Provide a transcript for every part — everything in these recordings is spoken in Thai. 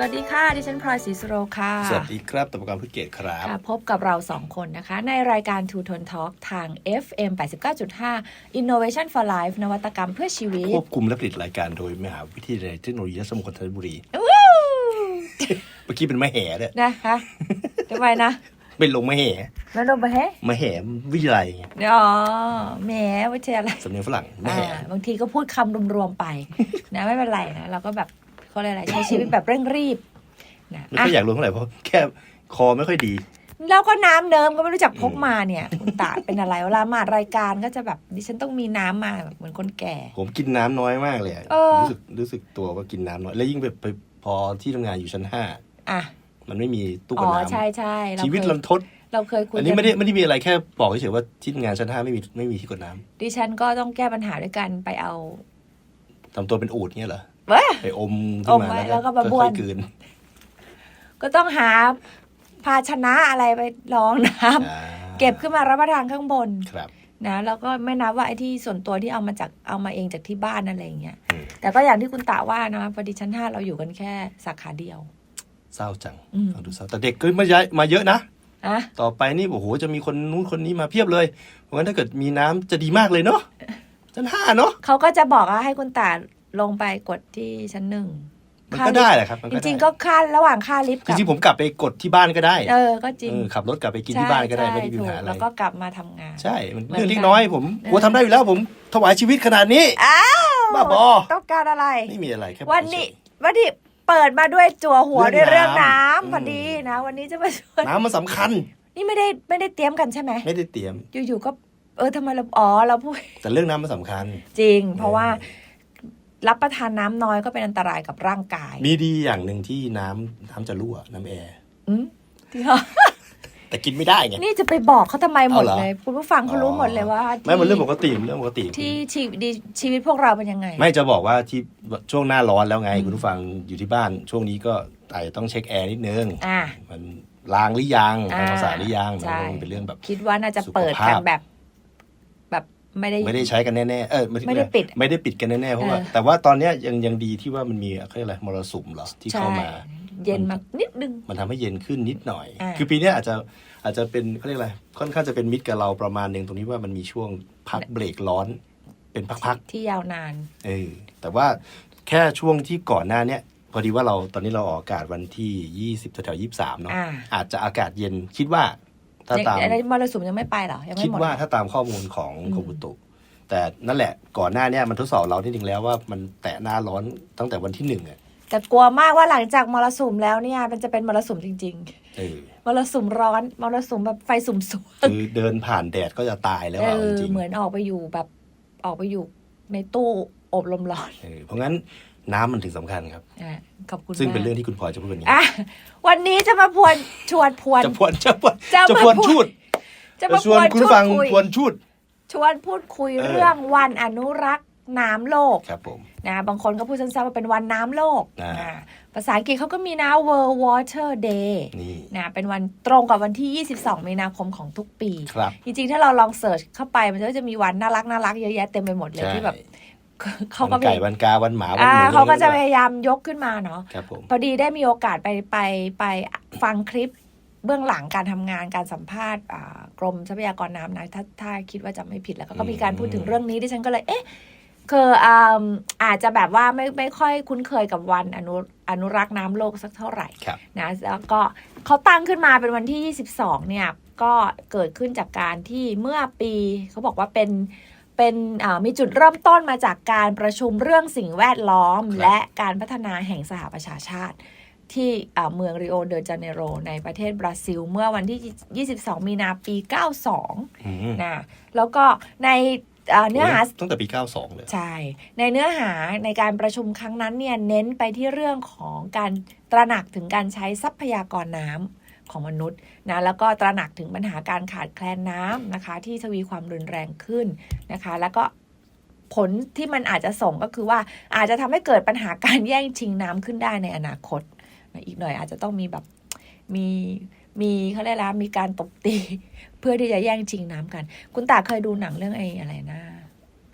วัสดีค่ะ ดิฉันพลอยศรีสุโรค่ะ สวัสดีครับตบกรพุทธเกตครับค่ะพบกับเราสองคนนะคะ ในรายการ Two Tone Talk ทาง FM 89.5 Innovation for Life นวัตกรรมเพื่อชีวิต ควบคุมและผลิตรายการโดยมหาวิทยาลัยเทคโนโลยีราชมงคลธัญบุรีวู้เมื่อกี้เป็นมะแห่ด้วยนะคะทำไมนะเป็นลงมะแห่แล้วลงไปเฮ้มะแห่วิทยาลัยไงอ๋อแหมวิทยาลัยสำเนียงฝรั่งมะอ่าแห่บางทีก็พูดคำรวมๆไปนะไม่เป็นไรนะเราก็แบบ เขาเรียกอะไรใช้ชีวิตแบบเร่งรีบนะไม่อะค่อยอยากรู้เท่าไหร่เพราะแค่คอไม่ค่อยดี แล้วก็น้ำเนิมก็ไม่รู้จักพกมาเนี่ย คุณตาเป็นอะไรเวลามารายการก็จะแบบดิฉันต้องมีน้ำมาแบบเหมือนคนแก่ ผมกินน้ำน้อยมากเลยอะเออรู้สึกรู้สึกตัวว่ากินน้ำน้อย แล้วยิ่งแบบไปพอที่ทำงานอยู่ชั้นห้าอะมันไม่มีตู้อ๋กับอน้ใช่ใช่ำเราชีวิตเคยรันทดเราเคยคุยอันนี้กัไม่ได้ไม่ได้มีอะไรแค่บอกเฉยๆว่าที่ทำงานชั้นห้าไม่มีไม่มีที่กดน้ำดิฉันก็ต้องแก้ปัญหาด้วยกันไปเอาทำตัวเป็นอูดเงี้ยเหรอ เว้ย ไปอมอขึ้นมมาไว้แล้วแล้วก็ก็มาบ้วน ค่อยๆกลืนก็ต้องหาภาชนะอะไรไปรองน้ำอ่าเก็บขึ้นมารับประทานข้างบนครับ นะแล้วก็ไม่นับว่าไอ้ที่ส่วนตัวที่เอามาจากเอามาเองจากที่บ้านอะไรอย่างเงี้ยอืม แต่ก็อย่างที่คุณตาว่านะพอดีชั้นห้าเราอยู่กันแค่สาขาเดียว เศร้าจังอืม ฟังดูเศร้าแต่เด็กก็มาเยอะมาเยอะนะอะต่อไปนี่โอ้โหจะมีคนนู้นคนนี้มาเพียบเลย เพราะงั้นถ้าเกิดมีน้ำจะดีมากเลยเนาะชั้นห้าเนาะ เขาก็จะบอกว่าให้คุณตา ลงไปกดที่ชั้นหนึ่งมันค่าก็ลิฟต์ได้แหละครับมันจก็ได้ริงๆก็ค่าระหว่างค่าลิฟต์จกับริงๆผมกลับไปกดที่บ้านก็ได้ เออก็จริงเออขับรถกลับไปกินที่บ้านก็ได้ใช่ไม่ได้มีปัญถูหากอะไรแล้วก็กลับมาทำงาน ใช่มันเหมือนเรื่องเล็กกันน้อยผมเออกลัวทำได้อยู่แล้วผมถวายชีวิตขนาดนี้อ้าวบ้าบอต้องการอะไรไม่มีอะไรแค่วันนี้เฉยวันนี้เปิดมาด้วยจั่วหัวเรื่ด้วยองเรื่องน้ำน้ำอืมพอดีนะ วันนี้จะมาชวนๆน้ำมันสำคัญ นี่ไม่ได้ไม่ได้เตรียมกันใช่ไหมไม่ได้เตรียมอยู่ๆก็เออทำไมเราอ๋อเราพูดแต่เรื่องน้ำมันสำคัญ จริง เพราะว่า รับประทานน้ำน้อยก็เป็นอันตรายกับร่างกาย มีดีอย่างหนึ่งที่น้ำน้ำจะรั่วน้ำแอร์อืมจริงเหรอแต่กินไม่ได้ไง นี่จะไปบอกเขาทำไมหมดเอาเหรอเลย คุณผู้ฟังเขารู้หมดเลยว่า ไม่มันเรื่องปที่กติมันเรื่องปกติ ที่ชีวิตชีวิตพวกเราเป็นยังไง ไม่จะบอกว่าที่ช่วงหน้าร้อนแล้วไงอืมคุณผู้ฟังอยู่ที่บ้าน ช่วงนี้ก็อาจจะต้องเช็คแอร์นิดนึงอ่ามันล้างหรือยังอ่าทำความสะอาดหรือยังมันใช่เป็นเรื่องแบบ คิดว่าน่าจะสุขเปิดภาพกันแบบแบบ ไม่ได้ ไม่ได้ใช้กันแน่ๆเออไม่ได้ปิด ไม่ได้ปิดกันแน่ๆเพราะว่าเออแต่ว่าตอนเนี้ยยังยังดีที่ว่ามันมีเขาเรียกอะไรมรสุมเหรอที่เข้ามา เย็นมานิดนึง มันทำให้เย็นขึ้นนิดหน่อยอ่าคือปีเนี้ยอาจจะอาจจะเป็นเขาเรียกอะไรค่อนข้างจะเป็นมิตรกับเราประมาณหนึ่งตรงนี้ว่ามันมีช่วงพักเบรกร้อน เป็นพักที่ยาวนานๆเออแต่ว่าแค่ช่วงที่ก่อนหน้าเนี้ยพอดีว่าเราตอนนี้เราออกอากาศวันที่ยี่สิบแถวๆยี่สามเนาะอ่าอาจจะอากาศเย็นคิดว่า ถ้าตามอะไรมรสุมยังไม่ไปเหรอยังไม่คิดหมดว่าเหรอถ้าตามข้อมูลของอืมกรมอุตุ แต่นั่นแหละก่อนหน้าเนี้มันทดสอบเราที่จริงแล้วว่ามันแตะหน้าร้อนตั้งแต่วันที่หนึ่งอะแต่กลัวมากว่าหลังจากมรสุมแล้วเนี่ยมันจะเป็นมรสุมจริงเออๆมรสุมร้อนมรสุมแบบไฟสุ่มสวงคือเดินผ่านแดดก็จะตายแล้วเออะอจริงเหมือนออกไปอยู่แบบออกไปอยู่ในตู้อบลมร้อนๆเออเพราะงั้น น้ำมันถึงสำคัญครับ อะขอบคุณซึ่งเป็นมากเรื่องที่คุณพลอยจะพูดวันนี้ อะวันนี้จะมาพวนชวนพวน จะพวนจะพวนจะจะมาพวนพูด ชูดจะจะมาชพวนวนคุณชุดฟังคุยพวนชูด ชวนพูดคุยเออ เรื่องวันอนุรักษ์น้ำโลกครับผม นะบางคนก็พูดสั้นๆว่าเป็นวันน้ำโลกอ่า อ่าภาษาอังกฤษเขาก็มีนะ World Water Day นี่นะเป็นวันตรงกับวันที่ 22 มีนาคมของทุกปี ครับ จริงๆ ถ้าเราลองเสิร์ชเข้าไปมันก็จะมีวันน่ารักน่ารักเยอะแยะเต็มไปหมดเลยใช่ ที่แบบ เขาก็วันไก่วันกาวันหมาวันอ่าหมูเขาก็จะพอะไรยายามยกขึ้นมาเนาะครับผมพอดีได้มีโอกาสไปไปไปฟังคลิปเบื้องหลังการทำงานการสัมภาษณ์อ่ากรมทรัพยากรน้ำนะถ้าถ้าคิดว่าจะไม่ผิดแล้วก็ก็มีการพูดถึงเรื่องนี้ดิฉันก็เลย เอ๊ะคืออ่าอาจจะแบบว่าไม่ไม่ค่อยคุ้นเคยกับวันอนุอนุรักษ์น้ำโลกสักเท่าไหร่ครับนะแล้วก็เขาตั้งขึ้นมาเป็นวันที่ 22 เนี่ย ก็เกิดขึ้นจากการที่เมื่อปีเขาบอกว่าเป็น เป็นอ่ามีจุดเริ่มต้นมาจากการประชุมเรื่องสิ่งแวดล้อมครับและการพัฒนาแห่งสหประชาชาติ ที่อ่าเมืองริโอเดจาเนโร ในประเทศบราซิล เมื่อวันที่ 22 มีนาปี 92อืมนะ แล้วก็ในอ่าเนื้อหาตั้งแต่ปี 92 เลย ใช่ ในเนื้อหาในการประชุมครั้งนั้นเนี่ยเน้นไปที่เรื่องของการตระหนักถึงการใช้ทรัพยากรน้ำ ของมนุษย์นะแล้วก็ตระหนักถึงปัญหาการขาดแคลนน้ำนะคะ ที่ทวีความรุนแรงขึ้นนะคะ แล้วก็ผลที่มันอาจจะส่งก็คือว่าอาจจะทำให้เกิดปัญหาการแย่งชิงน้ำขึ้นได้ในอนาคตนะอีกหน่อยอาจจะต้องมีแบบมีมีเขาเรียกอะไรนะมีการตบตี เพื่อที่จะแย่งชิงน้ำกัน คุณตาเคยดูหนังเรื่องไอ้อะไรนะ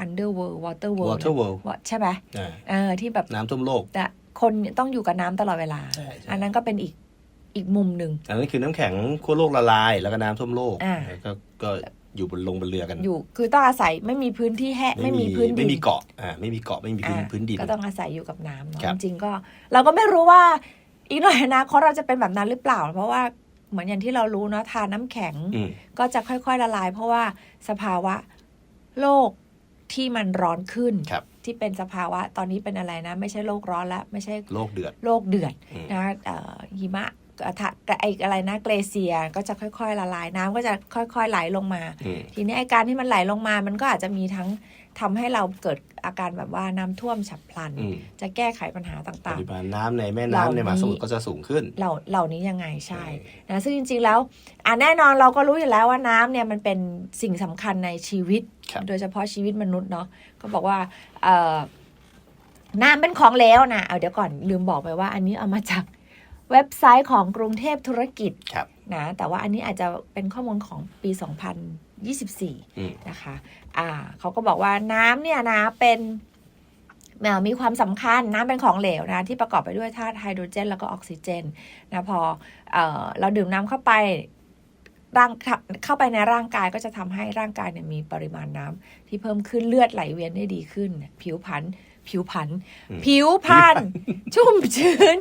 Underworld Waterworld Water World ว่าใช่ไหมอ่าเออที่แบบน้ำท่วมโลกแต่คนต้องอยู่กับน้ำตลอดเวลาใช่ใช่อันนั้นก็เป็นอีก อีกมุมหนึ่งอันนั้นคือน้ำแข็งขั้วโลกละลาย แล้วก็น้ำท่วมโลกอ่าแล้วก็ก็อยู่บนลงบนเรือกันอยู่คือต้องอาศัยไม่มีพื้นที่แห้งไม่มีพื้นดินไม่มีเกาะอ่าไม่มีเกาะไม่มีพื้นอ่าพื้นดินก็ต้องอาศัยอยู่กับน้ำเนาะครับจริงๆก็ เราก็ไม่รู้ว่าอีกหน่อยอนะเขาคตเราจะเป็นแบบนั้นหรือเปล่า เพราะว่าเหมือนอย่างที่เรารู้เนาะทานน้ำแข็งอืมก็จะค่อยๆละลาย เพราะว่าสภาวะโลกที่มันร้อนขึ้นครับที่เป็นสภาวะตอนนี้เป็นอะไรนะ ไม่ใช่โลกร้อนแล้วไม่ใช่โลกเดือดโลกเดือดอืมนะเอ่อหิมะกระทะ ไออะไรนะเกลเซียร์ก็จะค่อย ๆ ละลายน้ำก็จะค่อยๆไหลลงมาอืมทีนี้ไอการที่มันไหลลงมา มันก็อาจจะมีทั้งทำให้เราเกิดอาการแบบว่าน้ำท่วมฉับพลันอืมจะแก้ไขปัญหาปต่างริมาณน้ำในแม่เหล่าน้ำในมหาสมุทนี้รก็จะสูงขึ้นๆเหล่าเหล่านี้ยังไงใช่นะซึ่งจริงๆแล้วอะแน่นอนเราก็รู้อยู่แล้วว่าน้ำเนี่ยมันเป็นสิ่งสำคัญในชีวิตครับโดยเฉพาะชีวิตมนุษย์เนาะก็บอกว่าเอ่อน้ำเป็นของเหลวนะเอาเดี๋ยวก่อนลืมบอกไปว่าอันนี้เอามาจาก เว็บไซต์ของกรุงเทพธุรกิจครับนะแต่ว่าอันนี้อาจจะเป็นข้อมูลของปี 2024อืมนะคะอ่าเขาก็บอกว่าน้ำเนี่ยนะเป็นเอ่อมีความสำคัญน้ำเป็นของเหลวนะที่ประกอบไปด้วยธาตุไฮโดรเจน แล้วก็ออกซิเจนนะพอเออเราดื่มน้ำเข้าไปร่างเข้าไปในร่างกายก็จะทำให้ร่างกายเนี่ยมีปริมาณน้ำที่เพิ่มขึ้นเลือดไหลเวียนได้ดีขึ้น ผิวพรรณผิวพรรณอืมผิวพรรณชุ่มชื้น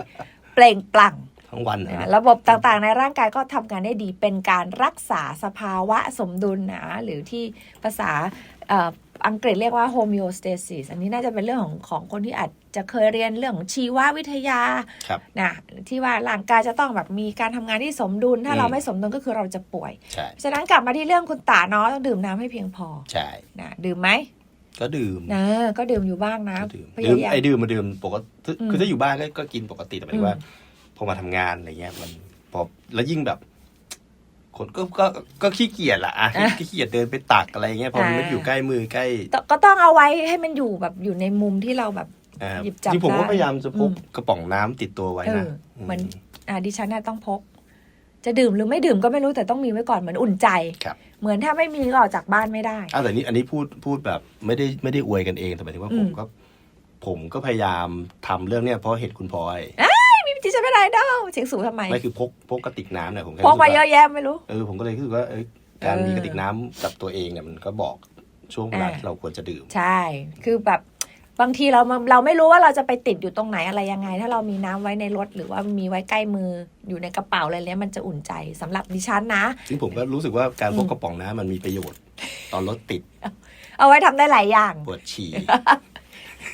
เปล่งปลั่งทั้งวันนะนะระบบต่างๆ ในร่างกายก็ทำงานได้ดีเป็นการรักษาสภาวะสมดุลนะหรือที่ภาษาเอ่ออังกฤษเรียกว่า homeostasis อันนี้น่าจะเป็นเรื่องของของคนที่อาจจะเคยเรียนเรื่องของชีววิทยาครับนะที่ว่าร่างกายจะต้องแบบมีการทำงานที่สมดุล ถ้าอืมเราไม่สมดุลก็คือเราจะป่วยใช่ฉะนั้นกลับมาที่เรื่องคุณตาเนาะต้องดื่มน้ำให้เพียงพอใช่นะดื่มไหม ก็ดื่มนะก็ดื่มอยู่บ้างนะก็ดื่มพดื่มยายามไอ้ดื่มมาดื่มปกติอืมคือถ้าอยู่บ้านก็ก็กินปกติแต่หมายถึอืงมว่า พอมาทำงานอะไรเงี้ยมันพอแล้วยิ่งแบบ คนก็ก็ก็ขี้เกียจละอะขี้เกียจเดินไปตักอะไรเงี้ยพอมันไม่อยู่ใกล้มือใกล้ตก็ต้องเอาไว้ให้มันอยู่แบบอยู่ในมุมที่เราแบบอ่าหยิบจับที่ผมก็ได้พยายามจะพกอืมกระป๋องน้ำติดตัวไว้นะเออเหมือนอ่าดิฉันน่ะต้องพก จะดื่มหรือไม่ดื่มก็ไม่รู้แต่ต้องมีไว้ก่อนเหมือนอุ่นใจครับ เหมือนถ้าไม่มีก็ออกจากบ้านไม่ได้อ้าวแต่นี้อันนี้พูดพูดแบบไม่ได้ไม่ได้อวยกันเองแต่หมายถึงว่าอืผมมก็ ผมก็พยายามทำเรื่องเนี้ยเพราะเห็นคุณพลอยไม่มีดิฉันไม่ได้ดอกเสียงสูงทำไมไม่คือพกพกกระติกน้ำเนี่ยผมแค่พกมารู้สึเยว่าอะแยะไม่รู้เออผมก็เลยรู้สึกว่าเอยการเออมีกระติกน้ำกับตัวเองเนี่ยมันก็บอกช่วงเวลาอ่าที่เราควรจะดื่ม ใช่ คือแบบ บางทีเราเราไม่รู้ว่าเราจะไปติดอยู่ตรงไหนอะไรยังไง ถ้าเรามีน้ำไว้ในรถ หรือว่ามีไว้ใกล้มืออยู่ในกระเป๋าอะไรเนี้ยมันจะอุ่นใจสำหรับดิฉันนะซึ่งผมก็รู้สึกว่าการพกอืมกระป๋องน้ำมันมีประโยชน์ ตอนรถติด เอาไว้ทำได้หลายอย่างปวดฉี่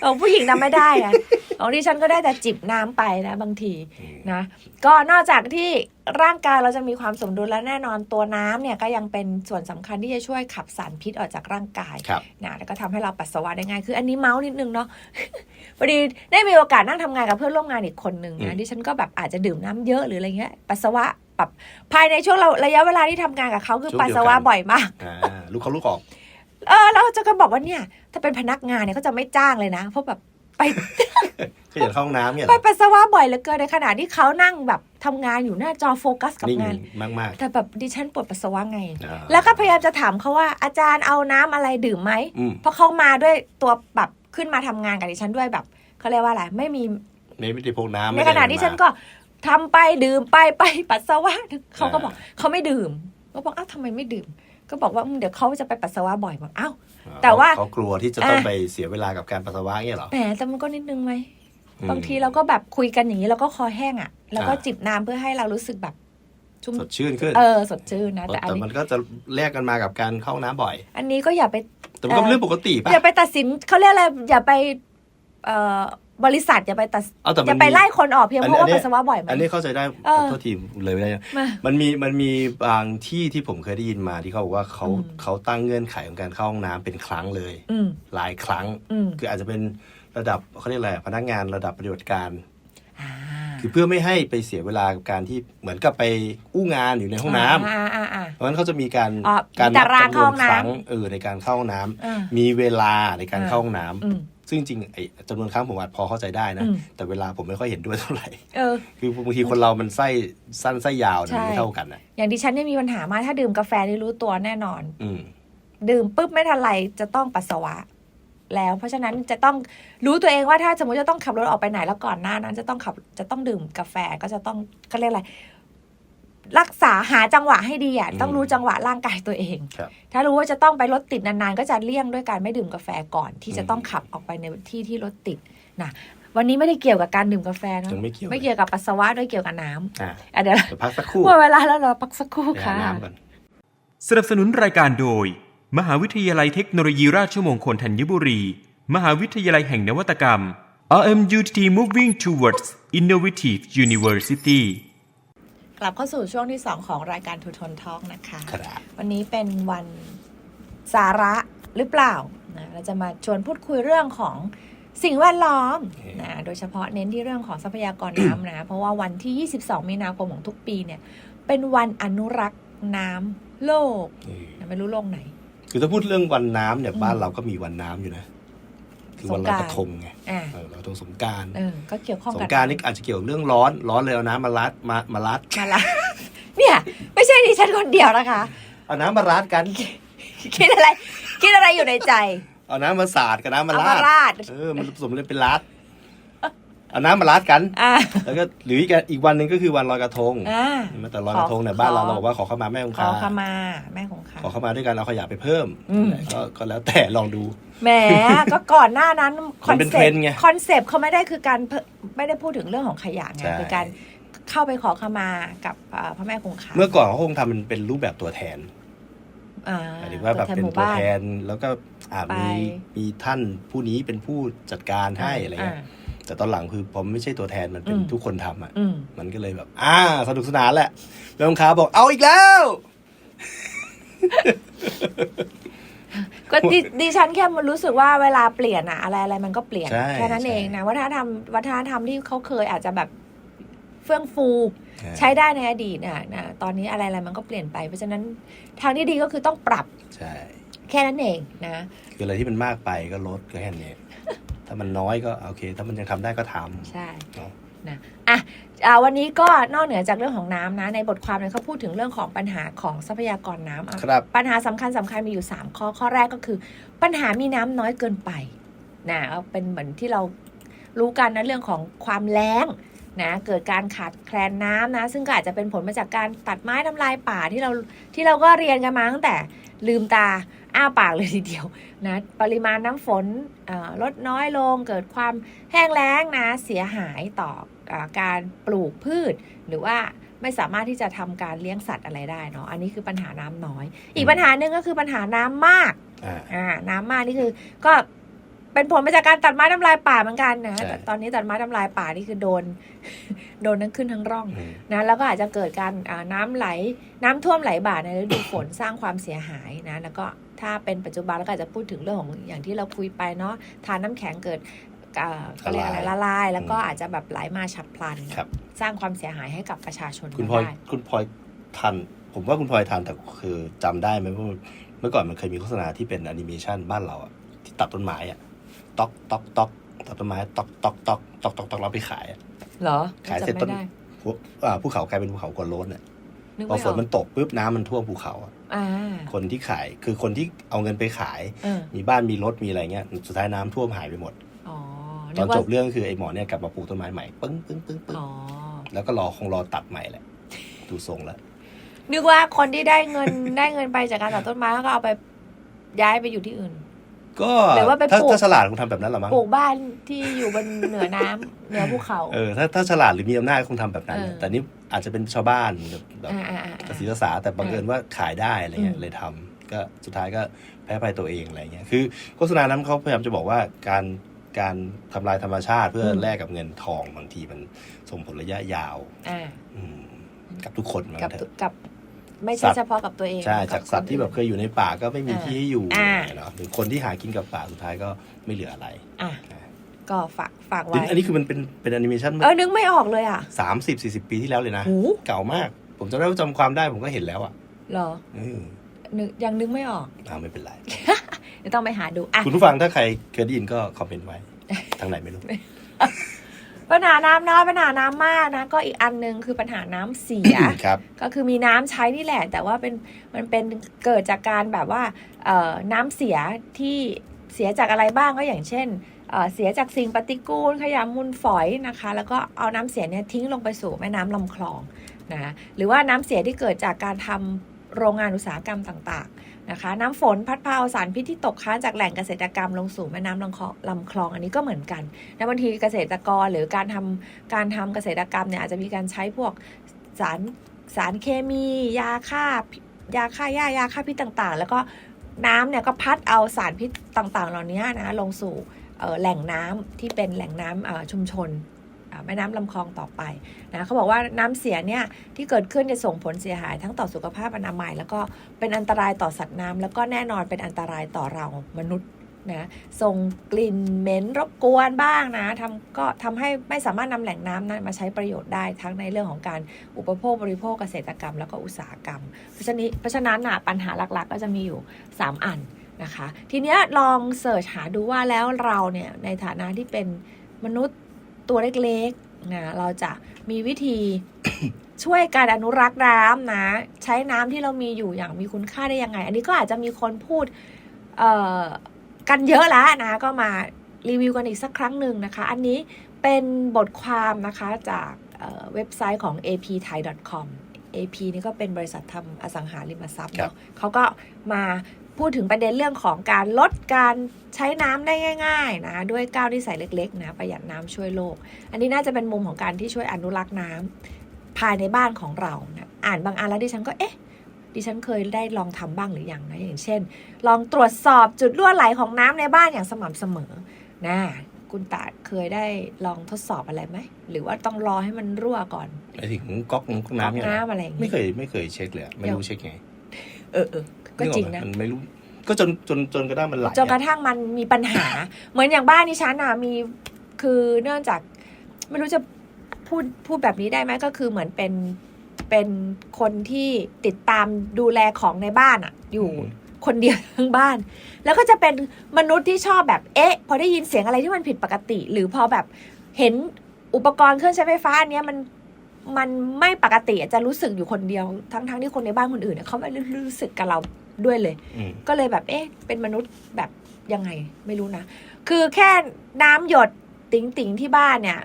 ของผู้หญิงทำไม่ได้อะของดิฉันก็ได้แต่จิบน้ำไปนะบางทีอืมนะ ก็นอกจากที่ร่างกายเราจะมีความสมดุลและแน่นอนตัวน้ำเนี่ยก็ยังเป็นส่วนสำคัญที่จะช่วยขับสารพิษออกจากร่างกายครับนะแล้วก็ทำให้เราปัสสาวะได้ง่ายคือ อันนี้เมาส์นิดนึงเนาะพอดีได้มีโอกาสนั่งทำงานกับเพื่อนร่วมงานอีกคนหนึ่งอืนะมดิฉันก็แบบอาจจะดื่มน้ำเยอะหรืออะไรเงี้ยปัสสาวะแบบภายในช่วงเราระยะเวลาที่ทำงานกับเขาคือปัสสาวะบ่อยมากอ่าลูกเขาลูกออก เออแล้วจะก็บอกว่าเนี่ย ถ้าเป็นพนักงานเนี่ยก็จะไม่จ้างเลยนะเพราะแบบไปก็อย่าเข้าห้องน้ำเนี่ยเหไปรอปัสสาวะบ่อยเหลือเกินในขณะที่เขานั่งแบบทำงานอยู่หน้าจอโฟกัสกับนิ่งงานมากมากแต่แบบดิฉันปวดปัสสาวะไงๆอ่าแล้วก็พยายามจะถามเขาว่าอาจารย์เอาน้ำอะไรดื่มไหมอืมเพราะเขามาด้วยตัวแบบขึ้นมาทำงานกับดิฉันด้วยแบบเขาเรียกว่าอะไรไม่มีไม่ได้พกน้ำในไม่ขได้ณะที่ฉันก็ทำไปดื่มไปไปปัสสาวะเขาก็บอกเขาไม่ดื่มก็บอกอ้าวทำไมไม่ดื่ม ก็บอกว่าอืมเดี๋ยวเขาจะไปปัสสาวะบ่อยบอกอ้าวอ่แต่ว่าเขากลัวที่จะต้องไปเสียเวลากับการปัสสาวะเงี้ยเหรอแหมแต่มันก็นิดนึงไหมอืมบางทีเราก็แบบคุยกันอย่างนี้เราก็คอแห้งอะแล้วก็อ่าจิบน้ำเพื่อให้เรารู้สึกแบบชุ่มสดชื่นขึ้นเออสดชื่นนะแต่อันแต่นี้มันก็จะแลกกันมากับการเข้าห้องน้ำบ่อย อันนี้ก็อย่าไปแต่มันก็เป็นเรื่องปกติป่ะอย่าไปตัดสินเขาเรียกอะไรอย่าไปเอ่อ บริษัทอย่าไปตัดเอาแต่อมันย่าไปมีไล่คนออกเพียงอันเพนี้ราะว่าอันนี้ปัสสาวะบ่อยไหม อันนี้เข้าใจได้เออโทษทีเลยไม่ได้ มา มันมีมันมีบางที่ที่ผมเคยได้ยินมาที่เขาบอกว่าเขาอืมเขาตั้งเงื่อนไขของการเข้าห้องน้ำเป็นครั้งเลย อืม หลายครั้ง อืม คืออาจจะเป็นระดับเขาเรียกอะไรพนักงานระดับปฏิบัติการอ่า คือเพื่อไม่ให้ไปเสียเวลากับการที่เหมือนกับไปอู้งานอยู่ในห้องน้ำอ่าอ่าอ่า เพราะฉะนั้นเขาจะมีการอ๋อการมีตารางจำนวนเข้าห้องน้ำ ครั้งเออในการเข้าห้องน้ำอ่า มีเวลาในการอ่าเข้าห้องน้ำอืม ซึ่งจริงๆไอ้จำนวนครั้งผมอาจพอเข้าใจได้นะ อืม แต่เวลาผมไม่ค่อยเห็นด้วยเท่าไหร่ เออ คือบางทีคนเรามันไส้สั้นไส้ยาวเนี่ยมันไม่ใช่ เท่ากันนะอย่างดิฉันเนี่ยมีปัญหามากถ้าดื่มกาแฟนี่รู้ตัวแน่นอน อืม ดื่มปุ๊บไม่ทันไรจะต้องปัสสาวะ แล้ว เพราะฉะนั้นจะต้องรู้ตัวเองว่าถ้าสมมติจะต้องขับรถออกไปไหนแล้วก่อนหน้านั้น จะต้องขับจะต้องดื่มกาแฟก็จะต้องก็เรียกอะไรรักษาหาจังหวะให้ดีอะอืมต้องรู้จังหวะร่างกายตัวเองครับถ้ารู้ว่าจะต้องไปรถติดนานๆ ก็จะเลี่ยงด้วยการไม่ดื่มกาแฟก่อน ที่จะต้องขับออกไปในที่ที่รถติดนะวันนี้ไม่ได้เกี่ยวกับการดื่มกาแฟนะยังไม่เกี่ยวไม่เกี่ยวกับปัสสาวะด้วยเกี่ยวกับน้ำอะอะเดี๋ยวเดี๋ยวพักสักครู่หมดเวลาแล้วเราพักสักครู่ไปหาค่ะน้ำก่อนสนับสนุนรายการโดย มหาวิทยาลัยเทคโนโลยีราชมงคลธัญบุรี มหาวิทยาลัยแห่งนวัตกรรม RMUTT Moving Towards Innovative University กลับเข้าสู่ช่วงที่ 2 ของรายการทูทนทอกนะคะครับวันนี้เป็นวันสาระหรือเปล่านะเราจะมาชวนพูดคุยเรื่องของสิ่งแวดล้อมนะโดยเฉพาะเน้นที่เรื่องของทรัพยากรน้ำนะ เพราะว่าวันที่ 22 มีนาคมของทุกปีเนี่ย เป็นวันอนุรักษ์น้ำโลกเออนะไม่รู้โลกไหน คือถ้าพูดเรื่องวันน้ำเนี่ยอืมบ้านเราก็มีวันน้ำอยู่นะ คือวันลอยกระทงไงอ่าเออลอยกระทงสงกรารเออ ก็เกี่ยวข้องสกับงกรารนี่อาจจะเกี่ยวเรื่องร้อน ร้อนเลยเอาน้ำมารัดมามารัด มาละ เนี่ย ไม่ใช่ดิฉันคนเดียวนะคะ เอาน้ำมารัดกัน คิดอะไร คิดอะไรอยู่ในใจ เอาน้ำมาสาดกับน้ำมาเอารามาดราด เออมันผสมเลยเป็นรัด เอาน้ำมารัดกัน อ่า แล้วก็หรืออีกอันอีกวันหนึ่งก็คือวันลอยกระทงอ่า แต่ลอยกระทงเนี่ยบ้านเราเราบอกว่าขอเข้ามาแม่คงขคาอขมาแม่ของข้า ขอเข้ามาด้วยกันเอาขยะไปเพิ่มอืม ก็ก็แล้วแต่ลองดู แหม ก็ก่อนหน้านั้นคมัอนนเป็นเซเทรปนด์ต์ไงคอนเซปต์เขาไม่ได้คือการเพิ่มไม่ได้พูดถึงเรื่องของขยะไงใช่ คือการเข้าไปขอขมากับเอ่อพระแม่คงคาเมื่อก่อนเขาคงทำมันเป็นรูปแบบตัวแทนอ่าหมายถึงว่าแบบตัวทนเป็นหมู่ตัวบ้านแทนแล้วก็อ่าไปมีมีท่านผู้นี้เป็นผู้จัดการให้อะไรเงี้ยา แต่ตอนหลังคือผมไม่ใช่ตัวแทนมันเป็นอืมทุกคนทำอะอืมมันก็เลยแบบ อ่า สนุกสนานแหละแม่คงคาบอกเอาอีกแล้ว ก็ดิดิฉันแค่รู้สึกว่าเวลาเปลี่ยนอะอะไรอะไรมันก็เปลี่ยนใช่แค่นั้นใช่เองนะวัฒนธรรมวัฒนธรรมที่เขาเคยอาจจะแบบเฟื่องฟูใช้ได้ในอดีตน่ะนะตอนนี้อะไรอะไรมันก็เปลี่ยนไป เพราะฉะนั้นทางที่ดีก็คือต้องปรับ ใช่ แค่นั้นเองนะ คืออะไรที่มันมากไปก็ลดก็แค่นี้ ถ้ามันน้อยก็โอเค ถ้ามันยังทำได้ก็ทำใช่เนาะนะอะอ่าวันนี้ก็นอกเหนือจากเรื่องของน้ำนะ ในบทความเนี่ยเขาพูดถึงเรื่องของปัญหาของทรัพยากรน้ำอะครับปัญหาสำคัญสำคัญมีอยู่ 3 ข้อข้อแรกก็คือ ปัญหามีน้ำน้อยเกินไปนะเอาเป็นเหมือนที่เรารู้กันนะเรื่องของความแล้ง นะเกิดการขาดแคลนน้ำนะ ซึ่งก็อาจจะเป็นผลมาจากการตัดไม้ทำลายป่าที่เราที่เราก็เรียนกันมาตั้งแต่ลืมตาอ้าปากเลยทีเดียวนะปริมาณน้ำฝนเอ่อลดน้อยลง เกิดความแห้งแล้งนะเสียหายต่ออาการปลูกพืช หรือว่าไม่สามารถที่จะทำการเลี้ยงสัตว์อะไรได้เนาะอันนี้คือปัญหาน้ำน้อย อีกปัญหาหนึ่งก็คือปัญหาน้ำมากอ่าอ่าน้ำมากนี่คือก็ เป็นผลมาจากการตัดไม้ทำลายป่าเหมือนกันนะใช่ แต่ตอนนี้ตัดไม้ทำลายป่านี่คือโดน โดนทั้งขึ้นทั้งร่องอืม นะแล้วก็อาจจะเกิดการอ่าน้ำไหล น้ำท่วมไหลบ่าในฤดูฝน สร้างความเสียหายนะแล้วก็ถ้าเป็นปัจจุบันแล้วก็อาจจะพูดถึงเรื่องของอย่างที่เราคุยไปเนาะทานน้ำแข็งเกิดอ่าก็เรียกอะไรละลาย แล้วก็อาจจะแบบไหลมาฉับพลัน ครับ สร้างความเสียหายให้กับประชาชนคุณพลอยได้คุณพลอยทัน ผมว่าคุณพลอยทันแต่คือจำได้ไหมว่าเมื่อก่อนมันเคยมีโฆษณาที่เป็นแอนิเมชันบ้านเราอะที่ตัดต้นไม้อะ ตอกตอกตอกตัดต้นไม้ตอกตอกตอกตอกตอกตอกเราไปขายอะเหรอขายเสร็จจำต้ไม่นได้ภูอ่าภูเขากลายเป็นภูเขากวนโล้นอะนึกพอไม่ฝอนอกมันตกปุ๊บน้ำมันท่วมภูเขาอะอ่าคนที่ขายคือคนที่เอาเงินไปขาย เออมีบ้านมีรถมีอะไรเงี้ยสุดท้ายน้ำท่วมหายไปหมด อ๋อตอนกว่าจบเรื่องคือไอ้หมอเนี่ยกลับมาปลูกต้นไม้ใหม่ปึ้งปึ้งปึ้งปึ้งอ๋อ แล้วก็รอคงรอตัดใหม่แหละดูทรงแล้ว นึกว่าคนที่ได้เงิน ได้เงินไปจากการตัดต้นไม้เขาก็เอาไปย้ายไปอยู่ที่อื่น ก็หรือว่าไปถ้าปลูก ถ้าฉลาดคงทำแบบนั้นแหละมั้งปลูกบ้านที่อยู่บนเหนือน้ำ เหนือภูเขา เออถ้าถ้าฉลาดหรือมีอำนาจคงทำแบบนั้น เออ แต่นี่อาจจะเป็นชาวบ้านแบบแบบอ่าอ่าอ่ากระสีกระสาแต่บังเอิญว่าขายได้อะไรเงี้อืยมเลยทำก็สุดท้ายก็แพ้ภัยตัวเองอะไรเงี้ยคือโฆษณานั้นเขาพยายามจะบอกว่าการการทำลายธรรมชาติเพื่อแลกกับเงินทองบางทีมันส่งผลระยะยาว อ่าอืมกับทุกคนเหมือนกักับนเถอะ กับ ไม่สัใช่ตว์เฉพาะกับตัวเองใช่บจากสัตว์ที่แบบเคยอยู่ในป่าก็ไม่มีอ่าที่ให้อยู่อ่าเนาะหรือคนที่หากินกับป่าสุดท้ายก็ไม่เหลืออะไรอะก็ฝากฝากไว้อันนี้คือมันเป็นเป็นแอนิเมชันเออนึกไม่ออกเลยอะสามสิบสี่สิบปีที่แล้วเลยนะหูเก่ามาก ผมจำได้ว่าจำความได้ผมก็เห็นแล้วอะเหรอเออนึกยังนึกไม่ออกอ่าไม่เป็นไรเดี๋ยวต้องไปหาดูอะคุณผู้ฟังถ้าใครเคยได้ยินก็คอมเมนต์ไว้ทางไหนไม่รู้ ปัญหาน้ำน้อยปัญหาน้ำมากนะก็อีกอันหนึงคือปัญหาน้ำเสีย ครับ ก็คือมีน้ำใช้นี่แหละ แต่ว่าเป็นมันเป็นเกิดจากการแบบว่าเอ่อน้ำเสียที่เสียจากอะไรบ้างก็อย่างเช่นเอ่อเสียจากสิ่งปฏิกูลขยะมูลฝอยนะคะ แล้วก็เอาน้ำเสียเนี่ยทิ้งลงไปสู่แม่น้ำลำคลองนะหรือว่าน้ำเสียที่เกิดจากการทำโรงงานอุตสาหกรรมต่างๆ นะคะ น้ำฝนพัดพาเอาสารพิษที่ตกค้างจากแหล่งเกษตรกรรมลงสู่แม่น้ำลำคลองลำคลองอันนี้ก็เหมือนกันนะบางทีเกษตรกรหรือการทำการทำเกษตรกรรมเนี่ยอาจจะมีการใช้พวกสารสารเคมี ยาฆ่ายาฆ่าหญ้ายาฆ่าพิษต่างๆ แล้วก็น้ำเนี่ยก็พัดเอาสารพิษต่างๆ เหล่านี้นะลงสู่แหล่งน้ำที่เป็นแหล่งน้ำชุมชน แม่น้ำลำคลองต่อไปนะเขาบอกว่าน้ำเสียเนี่ยที่เกิดขึ้นจะส่งผลเสียหายทั้งต่อสุขภาพอนามัย แล้วก็เป็นอันตรายต่อสัตว์น้ำแล้วก็แน่นอนเป็นอันตรายต่อเรามนุษย์นะส่งกลิ่นเหม็นรบกวนบ้างนะทำก็ทำให้ไม่สามารถนำแหล่งน้ำนั้นมาใช้ประโยชน์ได้ทั้งในเรื่องของการอุปโภคบริโภคเกษตรกรรม แล้วก็อุตสาหกรรม เพราะฉะนั้นเพราะฉะนั้นนะปัญหาหลักๆ ก็จะมีอยู่ 3 อันนะคะ ทีนี้ลองเสิร์ชหาดูว่าแล้วเราเนี่ยในฐานะที่เป็นมนุษย์ ตัวเล็กๆนะเราจะมีวิธีช่วยการอนุรักษ์น้ำนะ ใช้น้ำที่เรามีอยู่อย่างมีคุณค่าได้ยังไง อันนี้ก็อาจจะมีคนพูดเอ่อกันเยอะแล้วนะ ก็มารีวิวกันอีกสักครั้งหนึ่งนะคะ อันนี้เป็นบทความนะคะจากเอ่อเว็บไซต์ของ apthai.com AP นี่ก็เป็นบริษัททำอสังหาริมทรัพย์ครับเนาะเขาก็มา พูดถึงประเด็นเรื่องของการลดการใช้น้ำได้ง่าย ๆ นะ ด้วยก้าวที่ใส่เล็กๆ นะ ประหยัดน้ำช่วยโลก อันนี้น่าจะเป็นมุมของการที่ช่วยอนุรักษ์น้ำภายในบ้านของเรานะอ่านบางอันแล้วดิฉันก็เอ๊ะดิฉันเคยได้ลองทำบ้างหรือยังนะอย่างเช่น ลองตรวจสอบจุดรั่วไหลของน้ำในบ้านอย่างสม่ำเสมอนะคุณตาเคยได้ลองทดสอบอะไรไหม หรือว่าต้องรอให้มันรั่วก่อนไอ้ถึงก๊อกก๊อกน้ำเนี่ยก๊อกนะน้ำอะไรอย่างไม่งี้เคยไม่เคยเช็คเลยอะไม่รู้เช็คไง เออเออ ก็จริงนะกออไหมมันไม่รู้ ก็จนจนจนกระทั่งมันไหลจนกระอะทั่งมันมีปัญหา เหมือนอย่างบ้านดิฉันอะมีคือเนื่องจากไม่รู้จะพูดพูดแบบนี้ได้ไหมก็คือเหมือนเป็นเป็นคนที่ติดตามดูแลของในบ้านอะ อยู่คนเดียวทั้งบ้าน แล้วก็จะเป็นมนุษย์ที่ชอบแบบเอ๊ะ พอได้ยินเสียงอะไรที่มันผิดปกติ หรือพอแบบเห็นอุปกรณ์เครื่องใช้ไฟฟ้าอันเนี้ยมันมันไม่ปกติอะจะรู้สึกอยู่คนเดียวทั้งทั้งที่คนในบ้านคนอื่นเนี่ยเขาไม่รู้สึกกับเรา ด้วยเลยอืมก็เลยแบบเอ๊ะ เป็นมนุษย์แบบยังไงไม่รู้นะ คือแค่น้ำหยดติ๋งติ๋งๆที่บ้านเนี่ย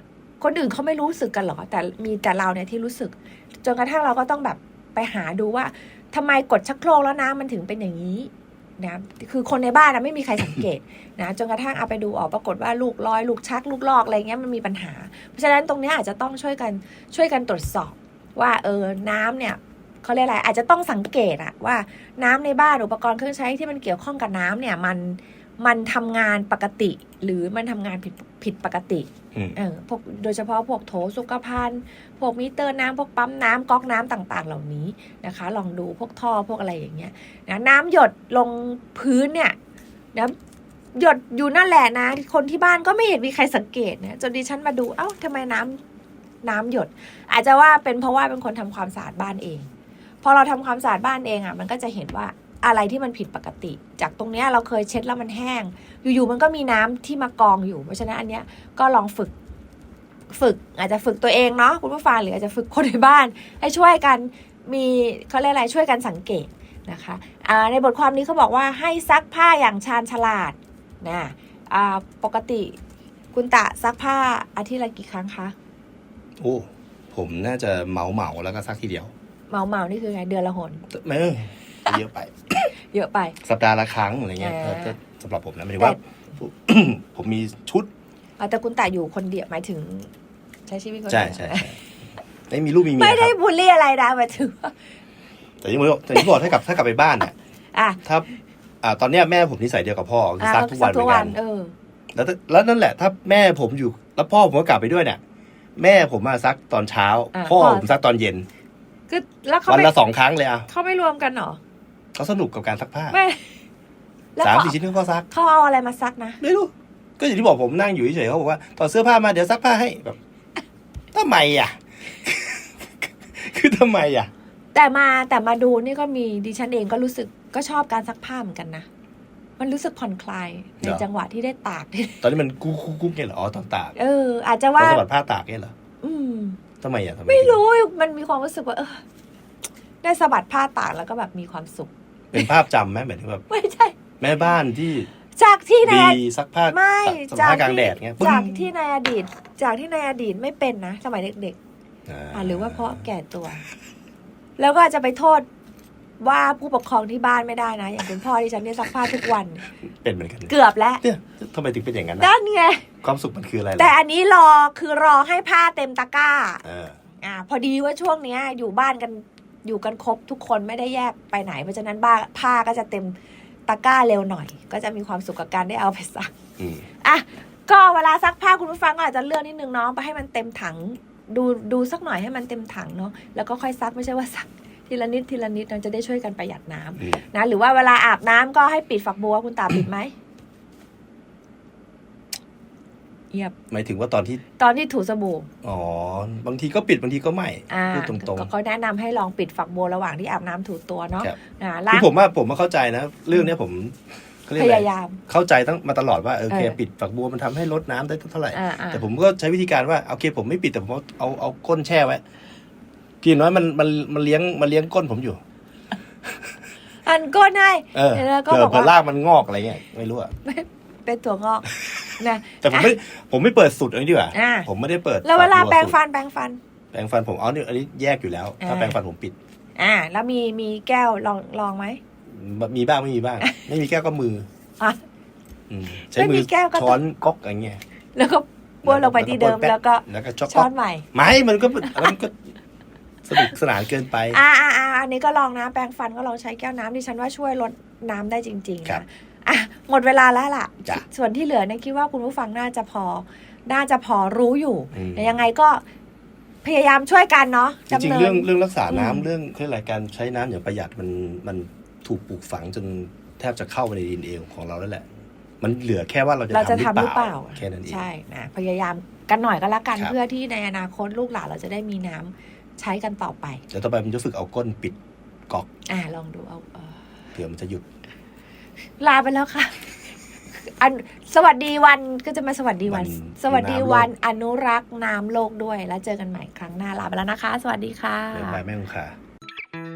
คนอื่นเขาไม่รู้สึกกันหรอ แต่มีแต่เราเนี่ยที่รู้สึก จนกระทั่งเราก็ต้องแบบไปหาดูว่าทำไมกดชักโครกแล้วน้ำมันถึงเป็นอย่างนี้นะคือคนในบ้านนะไม่มีใครสังเกตนะจนกระทั่งเอาไปดูออกปรากฏว่าลูกลอย ลูกชัก ลูกลอกอะไรเงี้ยมันมีปัญหา เพราะฉะนั้นตรงเนี้ยอาจจะต้องช่วยกันช่วยกันตรวจสอบว่าเออน้ำเนี่ย เขาเรียกอะไรอาจจะต้องสังเกตอะว่าน้ำในบ้านอุปกรณ์เครื่องใช้ที่มันเกี่ยวข้องกับน้ำเนี่ยมันมันทำงานปกติ หรือมันทำงานผิดผิดปกติอืมเออพวกโดยเฉพาะพวกโถสุขภัณฑ์พวกมิเตอร์น้ำพวกปั๊มน้ำก๊อกน้ำต่าง ๆ เหล่านี้นะคะ ลองดูพวกท่อพวกอะไรอย่างเงี้ยนะน้ำหยดลงพื้นเนี่ยนะหยดอยู่นั่นแหละนะ คนที่บ้านก็ไม่เห็นมีใครสังเกตนะจนดิฉันมาดูเอ้าทำไมน้ำน้ำหยด อาจจะว่าเป็นเพราะว่าเป็นคนทำความสะอาดบ้านเองพ อเราทำความสะอาดบ้านเองอะมันก็จะเห็นว่าอะไรที่มันผิดปกติ จากตรงเนี้ยเราเคยเช็ดแล้วมันแห้ง อยู่ๆมันก็มีน้ำที่มากองอยู่ เพราะฉะนั้นอันเนี้ยก็ลองฝึกฝึกอาจจะฝึกตัวเองเนาะคุณผู้ฟังหรืออาจจะฝึกคนในบ้าน ให้ช่วยกันมีเขาเรียกอะไรช่วยกันสังเกตนะคะอ่าในบทความนี้เขาบอกว่าให้ซักผ้าอย่างชาญฉลาดนะปกติคุณตะซักผ้าอาทิตย์ละกี่ครั้งคะโอ้ผมน่าจะเหมาเหมาแล้วก็ซักทีเดียว เมาเมาๆนี่คือไงเดือนละหนไม่เยอะไป เยอะไป สัปดาห์ละครั้งอะไรเงี้ยอ่า ก็สำหรับผมนะหมายถึงว่า ผมมีชุด อ่าแต่คุณตาอยู่คนเดียวหมายถึง ใช้ชีวิตคนใช่เดียวใช่ใช่ไม่มีลูกมีเมียไม่คได้รับบูลลี่อะไรนะหมายถึงว่าแต่ยังไม่บอกแต่ที่บอกถ้ากลับถ้ากลับไปบ้านเนี่ยอะถ้าอ่าตอนเนี้ยแม่ผมนิสัยเดียวกับพ่อคือซักทุกวันเหมือนกัน เออ แล้วถ้าแล้วนั่นแหละ ถ้าแม่ผมอยู่แล้วพ่อผมก็กลับไปด้วยเนี่ยแม่ผมมาซักตอนเช้า อ่าพ่อพ่อ ผมซักตอนเย็น คือแล้วเขาวันไม่ละสองครั้งเลยอะเขาไม่รวมกันเหรอเขาสนุกกับการซักผ้าไม่แล้วสามเขาสี่ชิ้นเขาก็ซักเขาเอาอะไรมาซักนะไม่รู้ก็อย่างที่บอกผมนั่งอยู่เฉยๆเขาบอกว่าถอดเสื้อผ้ามาเดี๋ยวซักผ้าให้แบบทำไมอะ คือทำไมอะ แต่มาแต่มาดูนี่ก็มีดิฉันเองก็รู้สึกก็ชอบการซักผ้าเหมือนกันนะ มันรู้สึกผ่อนคลายในเหรอ จังหวะที่ได้ตาก ตอนนี้มันกุ๊กกุ๊กกุ๊กเนี่ยเหรออ๋อตอนตากเออ อาจจะตอว่านสะบัดผ้าตากเนี่ยเหรออืม ทำไมอะทำไมไม่รู้มันมีความรู้สึกว่าเออได้สะบัดผ้าตากแล้วก็แบบมีความสุข เป็นภาพจำไหมหมายถึงแบบไม่ใช่ แม่บ้านที่จากที่ในดีซักผ้าไม่ซักจากผ้ากลางที่แดดเงี้ยปึ้งจากที่ในอดีต จากที่ในอดีตไม่เป็นนะสมัยเด็กๆอ่าอะหรือว่าเพราะแก่ตัว แล้วก็จะไปโทษ ว่าผู้ปกครองที่บ้านไม่ได้นะ อย่างคุณพ่อที่ฉันเนี่ยซักผ้าทุกวัน เป็นเหมือนกันเกือบแล้วเนี่ยทำไมถึงเป็นอย่างนั้นนะนั่นไงความสุขมันคืออะไรล่ะแต่อันนี้รอคือรอให้ผ้าเต็มตะกร้าเอออ่า พอดีว่าช่วงเนี้ย อยู่บ้านกันอยู่กันครบทุกคนไม่ได้แยกไปไหน เพราะฉะนั้นบ้าผ้าก็จะเต็มตะกร้าเร็วหน่อย ก็จะมีความสุขกับการได้เอาไปซักอืมอะก็เวลาซักผ้าคุณผู้ฟังก็อาจจะเลือกนิดนึงเนาะไปให้มันเต็มถัง ดูดูสักหน่อยให้มันเต็มถังเนาะแล้วก็ค่อยซักไม่ใช่ว่าซัก ทีละนิดทีละนิดเราจะได้ช่วยกันประหยัดน้ำอืม นะ หรือว่าเวลาอาบน้ำก็ให้ปิดฝักบัวคุณตาปิดไหมเยียบหมายถึงว่าตอนที่ ตอนที่ถูสบู่อ๋อ บางทีก็ปิดบางทีก็ไม่ อ่าพูดตรงก็ก็แนะนำให้ลองปิดฝักบัวระหว่างที่อาบน้ำถูตัวเนาะครับนะๆล้าคืงอผมว่าผมมาเข้าใจนะ เรื่องเนี้ยผมเขเรีกพอะไรยายาม เข้าใจตั้งมาตลอดว่าเออโอเคเออ ปิดฝักบัวมันทำให้ลดน้ำได้เท่าไหร่ อ่าอ่าแต่ผมก็ใช้วิธีการว่าโอเค ผมไม่ปิดแต่ผมเอาเอาเอาก้นแช่ไว้ พี่น้อยมันมันมันเลี้ยงมันเลี้ยงก้นผมอยู่ อันก้นให้เออแล้วก็เกิบดอกพอว่ารากมันงอกอะไรเงี้ยไม่รู้อะเป็นถั่วงอกนะแต่ผมไม่ผมไม่เปิดสุดอันนี้ดีกว่าอ่าผมไม่ได้เปิดแล้วเวลาฝักบัแปรงสุดฟันแปรงฟัน แปรงฟันผมเอาเนี่ยอันนี้แยกอยู่แล้ว ถ้าอ่า แปรงฟันผมปิด อ่า แล้วมีมีแก้วลองลองไหมมีบ้างไม่มีบ้าง ไม่มีแก้วก็มืออะ อืมใช้ไม่มืมีอแก้วก็ ช้อนก๊อกอะไรเงี้ยแล้วก็บ้วนลงไปที่เดิมแล้วก็แล้วก็ช็อกช้อนใหม่ ไม่มันก็อันนั้นก็ สนุกสนานเกินไปอ่าอ่าอ่าอันนี้ก็ลองนะแปรงฟันก็ลองใช้แก้วน้ำดิฉันว่าช่วยลดน้ำได้จริงๆครับ นะอะหมดเวลาแล้วล่ะ จ้ะส่วนที่เหลือเนี่ยคิดว่าคุณผู้ฟังน่าจะพอ น่าจะพอรู้อยู่อืม แต่ยังไงก็พยายามช่วยกันเนาะจริงดำๆนินเรื่องเรื่องรักษาน้ำอืม เรื่องคืออะไรการใช้น้ำอย่างประหยัดมันมันถูกปลูกฝังจนแทบจะเข้าไปในดีเอของเราแล้วแหละ มันเหลือแค่ว่าเราจะเราจะทำทำหหรืรืออเปเปล่าล่าแค่นั้นเอง ใช่นะพยายามกันหน่อยก็แล้วกันครับ เพื่อที่ในอนาคตลูกหลานเราจะได้มีน้ำ ใช้กันต่อไปเดี๋ยวต่อไปมันจะฝึกเอาก้นปิดก๊อกอ่าลองดูเอาเออเผื่อมันจะหยุด ลาไปแล้วค่ะ อันสวัสดีวันก็จะมาสวัสดีวัน วันสวัสดีน้ำโลกวันอนุรักษ์น้ำโลกด้วยแล้วเจอกันใหม่ครั้งหน้าลาไปแล้วนะคะ สวัสดีค่ะบ๊ายบายแม่คุณค่ะ